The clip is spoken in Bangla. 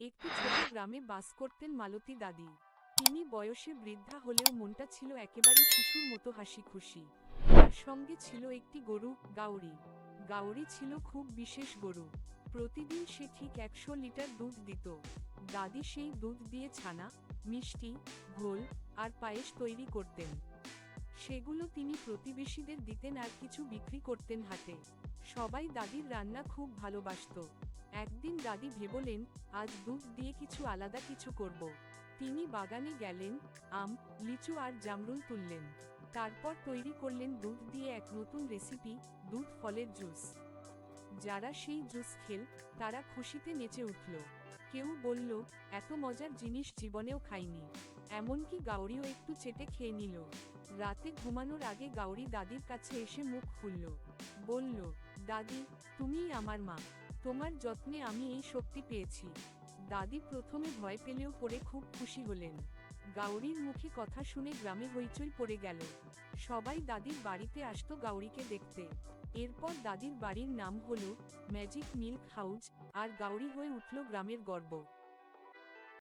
একটি ছোট গ্রামে বাস করতেন মালতী দাদি। তিনি বয়সে বৃদ্ধা হলেও মনটা ছিল একেবারে শিশুর মতো হাসি খুশি তার সঙ্গে ছিল একটি গরু, গাউরি। গাউরি ছিল খুব বিশেষ গরু। প্রতিদিন সে ঠিক একশো লিটার দুধ দিত। দাদি সেই দুধ দিয়ে ছানা, মিষ্টি, ঘোল আর পায়েস তৈরি করতেন। সেগুলো তিনি প্রতিবেশীদের দিতেন আর কিছু বিক্রি করতেন হাটে। সবাই দাদির রান্না খুব ভালোবাসতো। একদিন দাদি ভেবলেন, আজ দুধ দিয়ে কিছু আলাদা কিছু করব। তিনি বাগানে গেলেন, আম, লিচু আর জামরুল তুললেন। তারপর তৈরি করলেন দুধ দিয়ে এক নতুন রেসিপি, দুধ ফলের জুস। যারা সেই জুস খেল, তারা খুশিতে নেচে উঠল। কেউ বলল, এত মজার জিনিস জীবনেও খাইনি। এমনকি গাউরিও একটু চেটে খেয়ে নিল। রাতে ঘুমানোর আগে গাউরি দাদির কাছে এসে মুখ খুলল। বলল, দাদি, তুমিই আমার মা। তোমার যত্নে আমি এই শক্তি পেয়েছি। দাদি প্রথমে ভয় পেলেও পরে খুব খুশি হলেন। গাউরির মুখে কথা শুনে গ্রামে হইচই পড়ে গেল। সবাই দাদির বাড়িতে আসতো গাউরিকে দেখতে। এরপর দাদির বাড়ির নাম হল ম্যাজিক মিল্ক হাউস আর গাউরি হয়ে উঠল গ্রামের গর্ব।